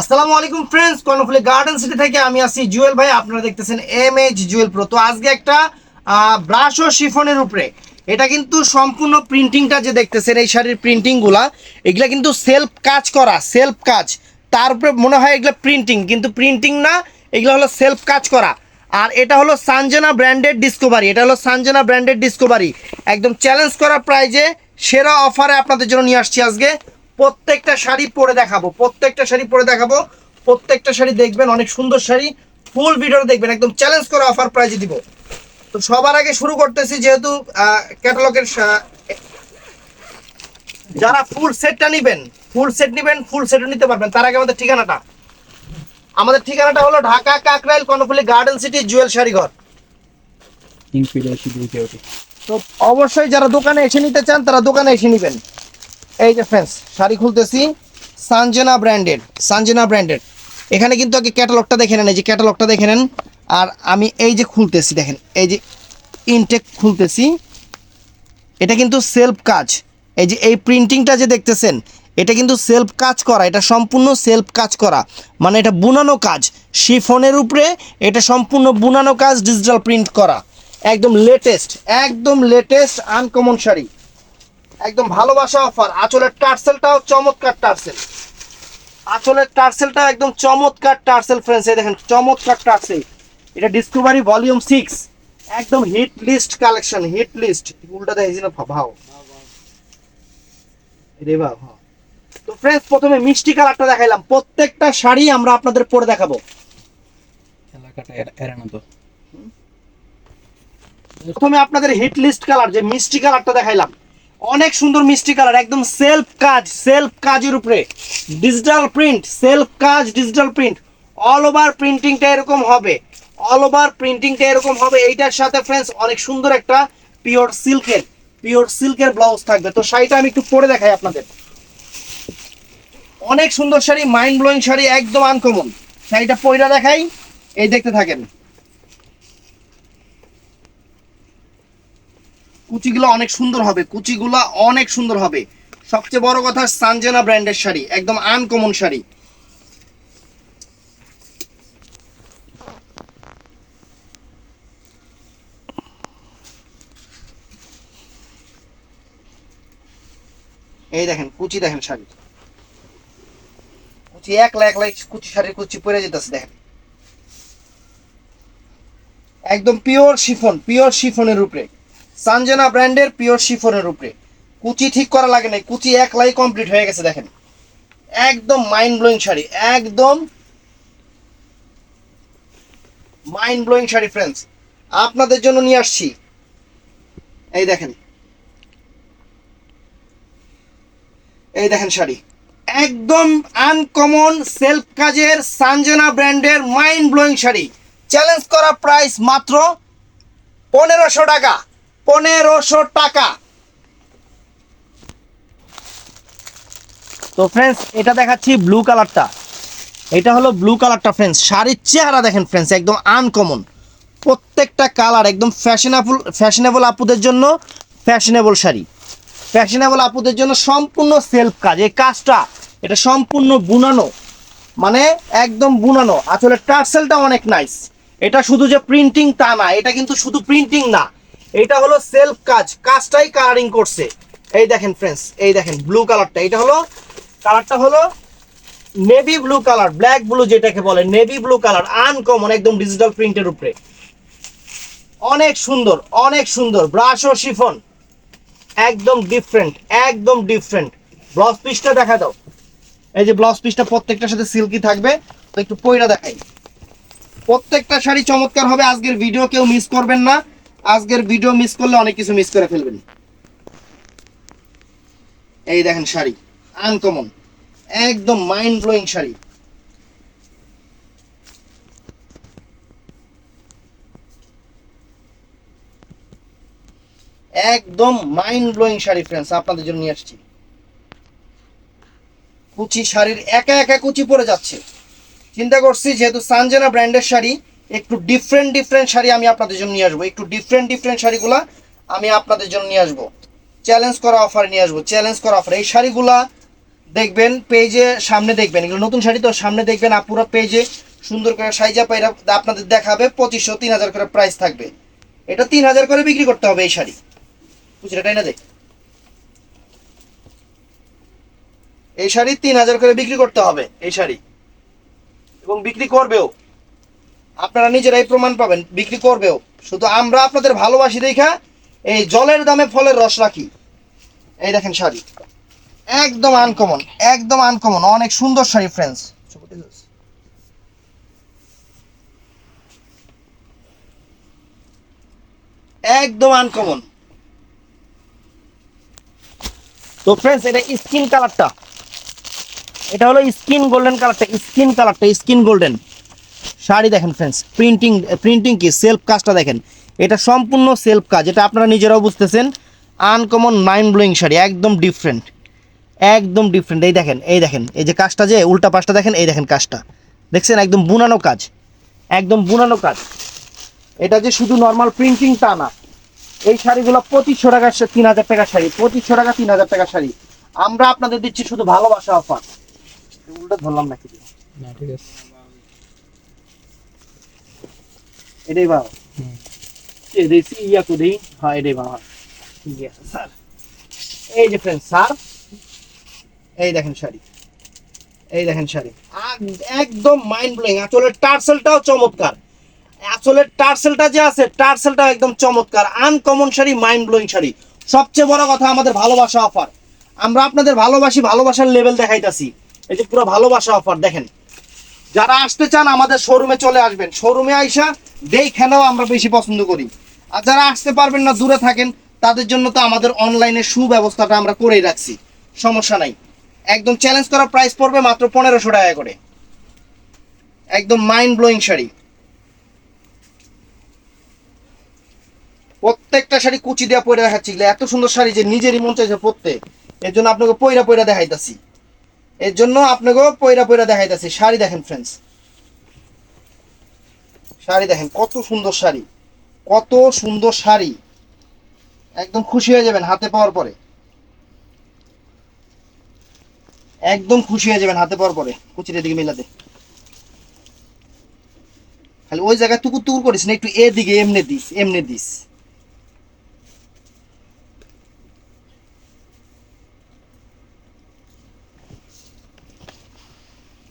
আসসালামু আলাইকুম friends Karnaphuli garden city থেকে আমি আছি জুয়েল ভাই, আপনারা দেখতেছেন এম এইচ জুয়েল প্রো তো আজকে একটা ব্রাশ ও শিফনের উপরে। এটা কিন্তু সম্পূর্ণ প্রিন্টিংটা যে দেখতেছেন, এই শাড়ির প্রিন্টিংগুলা এগুলা কিন্তু সেলফ কাজ করা সেলফ কাজ। তার উপরে মনে হয় এগুলো প্রিন্টিং কিন্তু প্রিন্টিং না, এগুলো হলো সেলফ কাজ করা। আর এটা হলো সানজানা ব্র্যান্ডেড ডিসকভারি এটা হলো সানজানা ব্র্যান্ডেড ডিসকভারি একদম চ্যালেঞ্জ করা প্রাইজে সেরা অফারে আপনাদের জন্য নিয়ে আসছি আজকে। প্রত্যেকটা শাড়ি পরে দেখাবো প্রত্যেকটা শাড়ি পরে দেখাবো প্রত্যেকটা শাড়ি দেখবেন অনেক সুন্দর শাড়ি ফুল ভিডিও দেখবেন একদম চ্যালেঞ্জ করে অফার প্রাইজে দিব। তো সবার আগে শুরু করতেছি যেহেতু ক্যাটালগের যারা ফুল সেটটা নেবেন ফুল সেট নেবেন ফুল সেটও নিতে পারবেন তার আগে আমাদের ঠিকানাটা। আমাদের ঠিকানাটা হলো Dhaka Kakrail Karnaphuli Garden City Jewel Sharighar তো অবশ্যই যারা দোকানে এসে নিতে চান তারা দোকানে এসে নেবেন। এই যে ফ্রেন্ডস শাড়ি খুলতেছি সানজেনা ব্র্যান্ডেড সানজেনা ব্র্যান্ডেড এখানে কিন্তু আগে ক্যাটালগটা দেখে নেন, এই যে ক্যাটালগটা দেখে নেন। আর আমি এই যে খুলতেছি, দেখেন, এই যে ইনটেক খুলতেছি। এটা কিন্তু সেলফ কাজ। এই যে এই প্রিন্টিংটা যে দেখতেছেন, এটা কিন্তু সেলফ কাজ করা, এটা সম্পূর্ণ সেলফ কাজ করা। মানে এটা বুনানো কাজ। শিফনের উপরে এটা সম্পূর্ণ বুনানো কাজ ডিজিটাল প্রিন্ট করা। একদম লেটেস্ট একদম লেটেস্ট আনকমন শাড়ি। একদম ভালোবাসা অফার। আঁচলের টার্সেলটাও চমৎকার টার্সেল। আঁচলের টার্সেলটা একদম চমৎকার টার্সেল ফ্রেন্ডস এই দেখেন চমৎকার টার্সেল। এটা ডিসকভারি ভলিউম সিক্স একদম hit list collection hit list উল্টা দেখেছি না ভাও। রে হ্যাঁ। তো ফ্রেন্ডস প্রথমে মিষ্টি কালারটা দেখাইলাম। প্রত্যেকটা শাড়ি আমরা আপনাদের পরে দেখাবো। এলাকাটা এড়ানো তো। প্রথমে আপনাদের হিট লিস্ট কালার যে মিষ্টি কালারটা দেখাইলাম। অনেক সুন্দর মিষ্টি কালার, একদম সেলফ কাজ সেলফ কাজের উপরে। ডিজিটাল প্রিন্ট সেলফ কাজ ডিজিটাল প্রিন্ট অল ওভার প্রিন্টিংটা এরকম হবে। অল ওভার প্রিন্টিংটা এরকম হবে। এইটার সাথে ফ্রেন্ডস অনেক সুন্দর একটা পিওর সিল্কের পিওর সিল্কের ব্লাউজ থাকবে। তো শাড়িটা আমি একটু পরে দেখাই আপনাদের। অনেক সুন্দর শাড়ি মাইন্ড ব্লোয়িং শাড়ি, একদম আনকমন শাড়িটা পয়রা দেখাই। এই দেখতে থাকেন। কুচিগুলো অনেক সুন্দর হবে, কুচিগুলো অনেক সুন্দর হবে। সবচেয়ে বড় কথা সানজেনা ব্র্যান্ডের শাড়ি, একদম আনকমন শাড়ি। এই দেখেন, কুচি দেখেন শাড়ি। কুচি এক লাখ লাখ কুচি শাড়ির কুচি পরে যেতেছে, দেখেন। একদম পিওর শিফন পিওর শিফনের উপরে। সানজেনা ব্র্যান্ডের পিওর শিফনের উপরে। কুচি ঠিক করা লাগে নাই, কুচি এক লাই কমপ্লিট হয়ে গেছে, দেখেন। একদম মাইন্ড ব্লোয়িং শাড়ি, একদম মাইন্ড ব্লোয়িং শাড়ি ফ্রেন্ডস আপনাদের জন্য নিয়ে আসছি। এই দেখেন। এই দেখেন শাড়ি। একদম আনকমন সেলফ কাজের সানজেনা ব্র্যান্ডের মাইন্ড ব্লোয়িং শাড়ি। চ্যালেঞ্জ করা প্রাইস মাত্র পনেরোশো টাকা। পনেরোশো টাকা। তো ফ্রেন্ডস এটা দেখাচ্ছি ব্লু কালারটা এটা হলো ব্লু কালারটা ফ্রেন্ডস শাড়ির চেহারা দেখেন ফ্রেন্ডস একদম আনকমন প্রত্যেকটা কালার একদম ফ্যাশনেবল ফ্যাশনেবল আপুদের জন্য ফ্যাশনেবল শাড়ি। ফ্যাশনেবল আপুদের জন্য সম্পূর্ণ সেলফ কাজ। এই কাজটা, এটা সম্পূর্ণ বুনানো। মানে একদম বুনানো। আসলে টার্সেলটা অনেক নাইস এটা শুধু যে প্রিন্টিং তা না, এটা কিন্তু শুধু প্রিন্টিং না। এটা হলো সেলফ কাজ, কাজটাই কালারিং করছে। এই দেখেন ফ্রেন্ডস এই দেখেন ব্লু কালারটা এটা হলো কালারটা হলো navy blue colour black blue যেটাকে বলে নেভি ব্লু কালার আনকমন একদম ডিজিটাল প্রিন্টের উপরে। অনেক সুন্দর অনেক সুন্দর ব্রাশ ও শিফন একদম ডিফারেন্ট একদম ডিফারেন্ট ব্লাউজ পিসটা দেখা দাও। এই যে ব্লাউজ পিসটা প্রত্যেকটার সাথে সিল্কি থাকবে একটু পয়রা দেখাই। প্রত্যেকটা শাড়ি চমৎকার হবে, আজকের ভিডিও কেউ মিস করবেন না। আজকের ভিডিও মিস করলে অনেক কিছু মিস করে ফেলবেন। এই দেখেন শাড়ি আনকমন একদম মাইন্ড ব্লোয়িং শাড়ি। একদম মাইন্ড ব্লোয়িং শাড়ি ফ্রেন্ডস আপনাদের জন্য নিয়ে আসছি। কুচি শাড়ির একা একা কুচি পরে যাচ্ছে। চিন্তা করছি, যেহেতু সানজেনা ব্র্যান্ডের শাড়ি একটু ডিফারেন্ট ডিফারেন্ট শাড়ি আমি আপনাদের জন্য নিয়ে আসব। একটু ডিফারেন্ট ডিফারেন্ট শাড়িগুলা আমি আপনাদের জন্য নিয়ে আসব। চ্যালেঞ্জ করা অফার নিয়ে আসব। চ্যালেঞ্জ করা অফার এই শাড়িগুলা দেখবেন পেজে সামনে দেখবেন। এগুলো নতুন শাড়ি তো, সামনে দেখবেন আপুরা পেজে সুন্দর করে সাইজা পাইরা আপনাদের দেখাবে, পঁচিশশো, তিন হাজার করে প্রাইস থাকবে। এটা তিন হাজার করে বিক্রি করতে হবে এই শাড়ি। বুঝলে তাই না দেখ এই শাড়ি তিন হাজার করে বিক্রি করতে হবে, এই শাড়ি। এবং বিক্রি করবেও। আপনারা নিজেরাই প্রমাণ পাবেন, বিক্রি করবেও। শুধু আমরা আপনাদের ভালোবাসি দেখা এই জলের দামে ফলের রস রাখি। এই দেখেন শাড়ি। একদম আনকমন একদম আনকমন অনেক সুন্দর শাড়ি ফ্রেন্ডস একদম আনকমন তো ফ্রেন্ডস এটা স্কিন কালারটা এটা হলো স্কিন গোল্ডেন কালারটা স্কিন কালারটা স্কিন গোল্ডেন শাড়ি দেখেন ফ্রেন্ডস প্রিন্টিং প্রিন্টিং কি? সেলফ কাজটা দেখেন। এটা সম্পূর্ণ সেলফ কাজ এটা আপনারা নিজেরাও বুঝতেছেন। আনকমন মাইন্ড ব্লোয়িং শাড়ি, একদম ডিফারেন্ট একদম ডিফারেন্ট এই দেখেন এই দেখেন, এই যে কাজটা যে, উল্টা পাশটা দেখেন, এই দেখেন কাজটা। দেখছেন? একদম বুনানো কাজ, একদম বুনানো কাজ। এটা যে শুধু নর্মাল প্রিন্টিং তা না, এই শাড়িগুলো পঁচিশশো টাকা তিন হাজার টাকা শাড়ি, পঁচিশশো টাকা, তিন হাজার টাকা শাড়ি। আমরা আপনাদের দিচ্ছি শুধু ভালোবাসা অফার উল্টা ধরলাম নাকি? না, ঠিক আছে। এটাই বাবা হুম। ইয়া তো হ্যাঁ এটাই বাবা ঠিক আছে স্যার এই যে ফ্রেন্ড স্যার এই দেখেন শাড়ি। এই দেখেন শাড়ি। একদম মাইন্ড ব্লোয়িং আসলে টার্সেলটাও চমৎকার। টার্সেলটা যে আছে টার্সেলটাও একদম চমৎকার। Uncommon sari mind blowing sari. সবচেয়ে বড় কথা আমাদের ভালোবাসা অফার আমরা আপনাদের ভালোবাসি ভালোবাসার লেভেল দেখাইতাছি। এই যে পুরো ভালোবাসা অফার দেখেন। যারা আসতে চান, আমাদের শোরুমে চলে আসবেন। শোরুমে আইসা দেখেনেও আমরা বেশি পছন্দ করি। আর যারা আসতে পারবেন না, দূরে থাকেন, তাদের জন্য তো আমাদের অনলাইনে সুব্যবস্থাটা আমরা করেই রাখছি। সমস্যা নাই। একদম চ্যালেঞ্জ করা প্রাইস পড়বে মাত্র পনেরোশো টাকা করে। একদম মাইন্ড ব্লোয়িং শাড়ি। প্রত্যেকটা শাড়ি কুচি দেওয়া পরে দেখাচ্ছি। এত সুন্দর শাড়ি যে নিজেরই মন চাইছে পরতে। এর জন্য আপনাকে পয়রা পয়রা দেখাইতাছি। এর জন্য আপনাকে পয়রা পয়রা দেখাইতাছি। শাড়ি দেখেন ফ্রেন্ডস শাড়ি দেখেন, কত সুন্দর শাড়ি। কত সুন্দর শাড়ি। একদম খুশি হয়ে যাবেন হাতে পাওয়ার পরে। একদম খুশি হয়ে যাবেন হাতে পাওয়ার পরে। কুচির দিকে মেলাতে। খালি ওই জায়গায় টুকুর টুকুর করিস না, একটু এদিকে এমনি দিস এমনি দিস।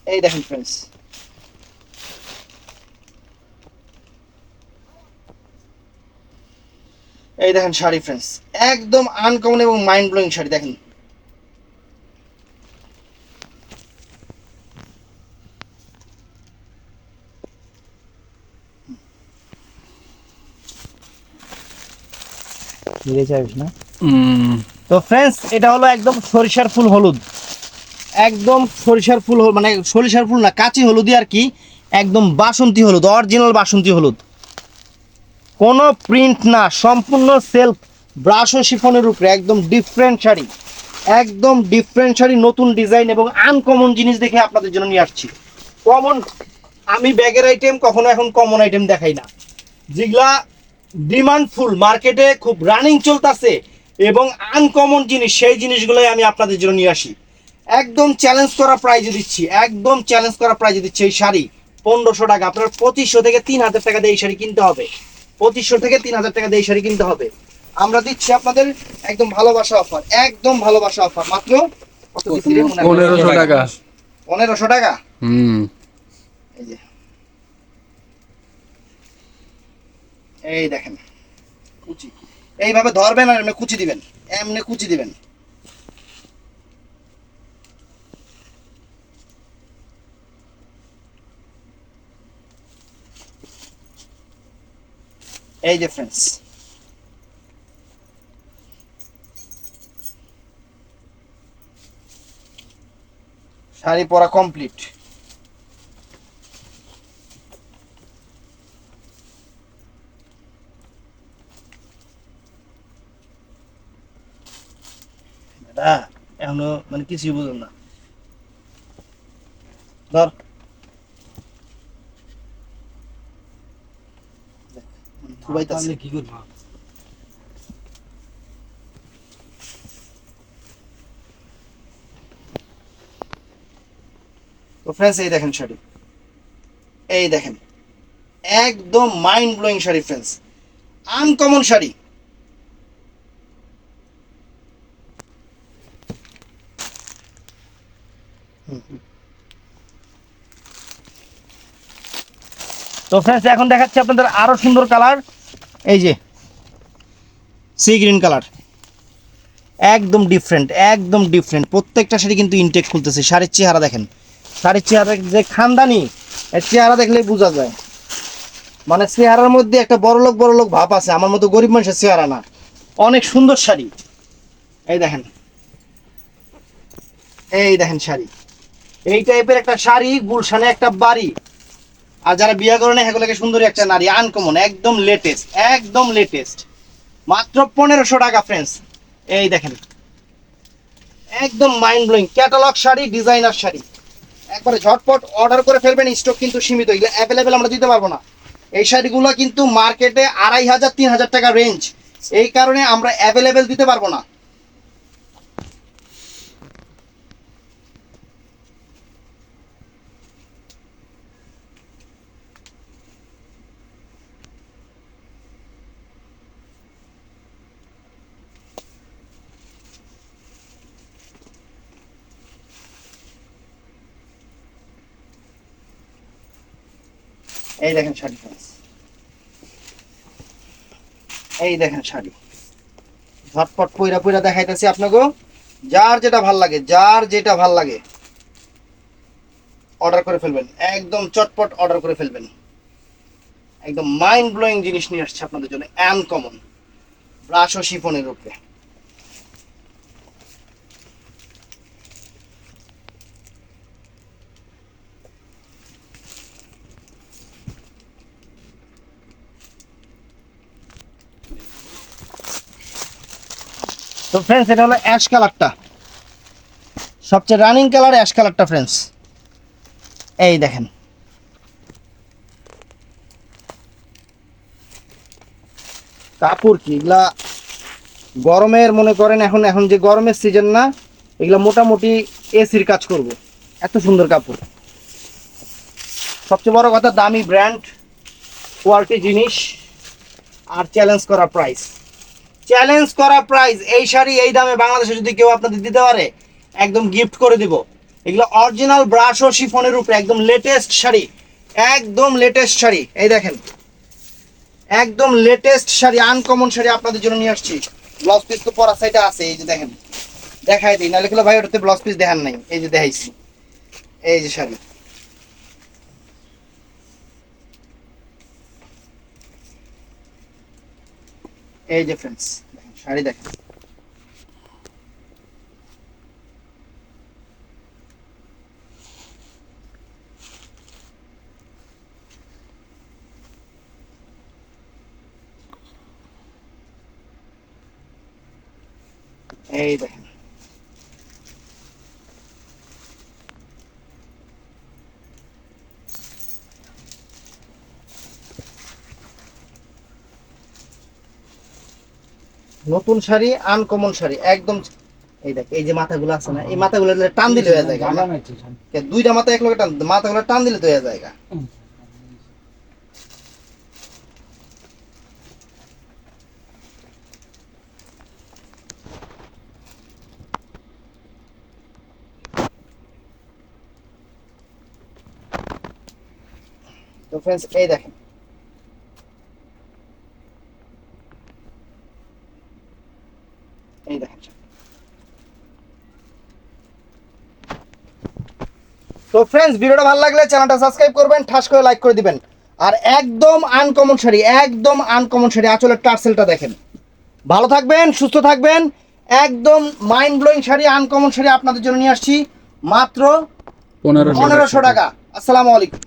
এই দেখেন ফ্রেন্ডস এই দেখেন শাড়ি ফ্রেন্ডস একদম আনকমন এবং মাইন্ড ব্লোয়িং শাড়ি দেখেন। নিতে চাইবিস না? তো ফ্রেন্ডস এটা হলো একদম সরিষার ফুল হলুদ। একদম সরিষার ফুল মানে সরিষার ফুল না, কাঁচি হলুদই আর কি, একদম বাসন্তী হলুদ অরিজিনাল বাসন্তী হলুদ। কোনো প্রিন্ট না, সম্পূর্ণ সেলফ ব্রাশ ও শিফনের উপরে, একদম ডিফারেন্ট শাড়ি। একদম ডিফারেন্ট শাড়ি, নতুন ডিজাইন এবং আনকমন জিনিস দেখে আপনাদের জন্য নিয়ে আসছি। কমন আমি ব্যাগের আইটেম কখনো এখন কমন আইটেম দেখাই না। যেগুলা ডিমান্ড ফুল মার্কেটে খুব রানিং চলতেছে এবং আনকমন জিনিস, সেই জিনিসগুলোই আমি আপনাদের জন্য নিয়ে আসি। একদম চ্যালেঞ্জ করা প্রাইজে দিচ্ছি একদম চ্যালেঞ্জ করা প্রাইজে দিচ্ছি এই শাড়ি। পনেরোশো টাকা আপনার পঁচিশশো থেকে তিন হাজার টাকা দিয়ে এই শাড়ি কিনতে হবে। পঁচিশশো থেকে তিন হাজার টাকা দিয়ে এই শাড়ি কিনতে হবে। আমরা দিচ্ছি আপনাদের একদম ভালোবাসা অফার একদম ভালোবাসা অফার মাত্র। পনেরোশো টাকা। পনেরোশো টাকা? হুম। এই যে। এই দেখেন কুচি। এইভাবে ধরবেন আর এমনি কুচি দিবেন এমনি কুচি দিবেন। এই যে শাড়ি পরা কমপ্লিট এখনও মানে কিছুই বুঝলাম না। ধর। খুবাইতাছে কি করব? তো ফ্রেন্ডস এই দেখেন শাড়ি। এই দেখেন। একদম mind blowing sari friends uncommon sari. তো ফ্রেন্ডস এখন দেখাচ্ছি আপনাদের আরও সুন্দর কালার এই যে সি গ্রিন কালার একদম ডিফারেন্ট একদম ডিফারেন্ট প্রত্যেকটা শাড়ি কিন্তু ইনটেক খুলতেছে। শাড়ির চেহারা দেখেন। শাড়ির চেহারা যে খানদানি, এর চেহারা দেখলেই বোঝা যায়। মানে চেহারার মধ্যে একটা বড় লোক বড় লোক ভাব আছে। আমার মতো গরিব মানুষের চেহারা না। অনেক সুন্দর শাড়ি। এই দেখেন। এই দেখেন শাড়ি। এই টাইপের একটা শাড়ি, গুলশানে একটা বাড়ি। আর যারা বিয়ে করে না সেগুলোকে সুন্দরী একটা নারী আনকমন একদম লেটেস্ট একদম লেটেস্ট মাত্র পনেরোশো টাকা ফ্রেন্ডস এই দেখেন। একদম mind blowing catalogue sari designer sari. একবারে ঝটপট অর্ডার করে ফেলবেন স্টক কিন্তু সীমিত। এগুলো অ্যাভেলেবেল আমরা দিতে পারব না। এই শাড়িগুলো কিন্তু মার্কেটে আড়াই হাজার, তিন হাজার টাকা রেঞ্জ এই কারণে আমরা অ্যাভেলেবেল দিতে পারব না। এই দেখেন শাড়ি এই দেখেন শাড়ি। ঝটপট পইরা পইরা দেখাইতেছি আপনাকে যার যেটা ভালো লাগে, যার যেটা ভালো লাগে অর্ডার করে ফেলবেন। একদম চটপট অর্ডার করে ফেলবেন। একদম মাইন্ড ব্লোয়িং জিনিস নিয়ে আসছে আপনাদের জন্য কমন ব্রাশ ও শিফনের উপরে। তো ফ্রেন্ডস এটা হলো অ্যাশ কালারটা সবচেয়ে রানিং কালার অ্যাশ কালারটা ফ্রেন্ডস এই দেখেন। কাপড় কি? এগুলা গরমের, মনে করেন এখন এখন যে গরমের সিজন না, এগুলা মোটামুটি এসির কাজ করব। এত সুন্দর কাপড়। সবচেয়ে বড় কথা, দামি ব্র্যান্ড কোয়ালিটি জিনিস, আর চ্যালেঞ্জ করা প্রাইস চ্যালেঞ্জ করা প্রাইস এই শাড়ি এই দামে বাংলাদেশে যদি কেউ আপনাদের দিতে পারে, একদম গিফট করে দিব। এগুলো অরিজিনাল ব্রাশ ও শিফনের উপরে একদম লেটেস্ট শাড়ি, একদম লেটেস্ট শাড়ি। এই দেখেন, একদম লেটেস্ট শাড়ি আনকমন শাড়ি আপনাদের জন্য নিয়ে আসছি। ব্লাউজ পিস তো পরা সাইডে আছে, এই যে দেখেন। দেখাই দিই, নাহলে ভাই ওটাতে ব্লাউজ পিস দেখান নাই। এই যে দেখাইছি। এই যে শাড়ি। এই যে ফ্রেন্ডস শাড়ি দেখেন এই দেখেন নতুন শাড়ি আনকমন শাড়ি, একদম এই দেখ, এই যে মাথাগুলো আছে না, এই মাথাগুলো টান দিলে হয়ে যায় দুইটা মাথা এক লগে টান, মাথাগুলো টান দিলে তো হয়ে যায় তো ফ্রেন্ডস এই দেখেন এই দেখেন তো ফ্রেন্ডস ভিডিওটা ভালো লাগলে চ্যানেলটা সাবস্ক্রাইব করবেন ঠাস করে লাইক করে দিবেন। আর একদম আনকমন শাড়ি একদম আনকমন শাড়ি আঁচলের টার্সেলটা দেখেন। ভালো থাকবেন সুস্থ থাকবেন। একদম mind blowing sari uncommon sari আপনাদের জন্য নিয়ে আসছি। মাত্র পনেরোশো পনেরোশো টাকা। আসসালামু আলাইকুম।